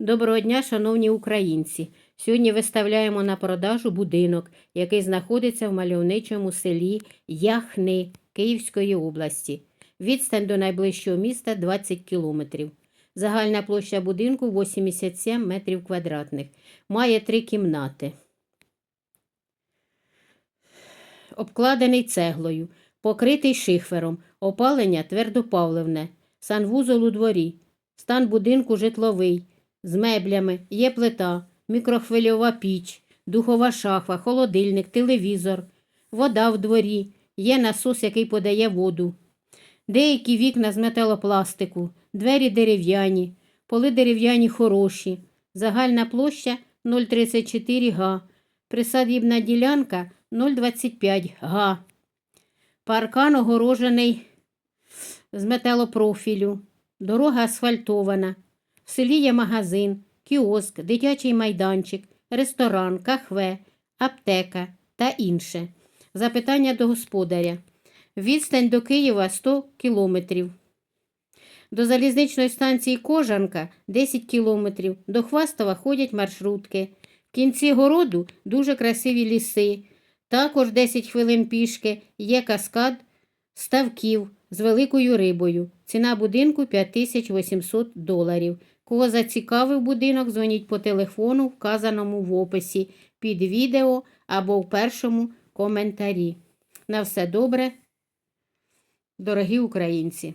Доброго дня, шановні українці! Сьогодні виставляємо на продажу будинок, який знаходиться в мальовничому селі Яхни Київської області. Відстань до найближчого міста 20 кілометрів. Загальна площа будинку 87 метрів квадратних. Має три кімнати. Обкладений цеглою, покритий шифером, опалення твердопаливне, санвузол у дворі, стан будинку житловий, з меблями, є плита, мікрохвильова піч, духова шафа, холодильник, телевізор, вода в дворі, є насос, який подає воду. Деякі вікна з металопластику, двері дерев'яні, поли дерев'яні хороші, загальна площа 0,34 га, присадібна ділянка 0,25 га. Паркан огорожений з металопрофілю, дорога асфальтована. В селі є магазин, кіоск, дитячий майданчик, ресторан, кахве, аптека та інше. Запитання до господаря. Відстань до Києва 100 кілометрів. До залізничної станції Кожанка 10 кілометрів. До Хвастова ходять маршрутки. В кінці городу дуже красиві ліси. Також 10 хвилин пішки є каскад ставків з великою рибою. Ціна будинку 5800 доларів. Кого зацікавив будинок, дзвоніть по телефону, вказаному в описі під відео або в першому коментарі. На все добре, дорогі українці!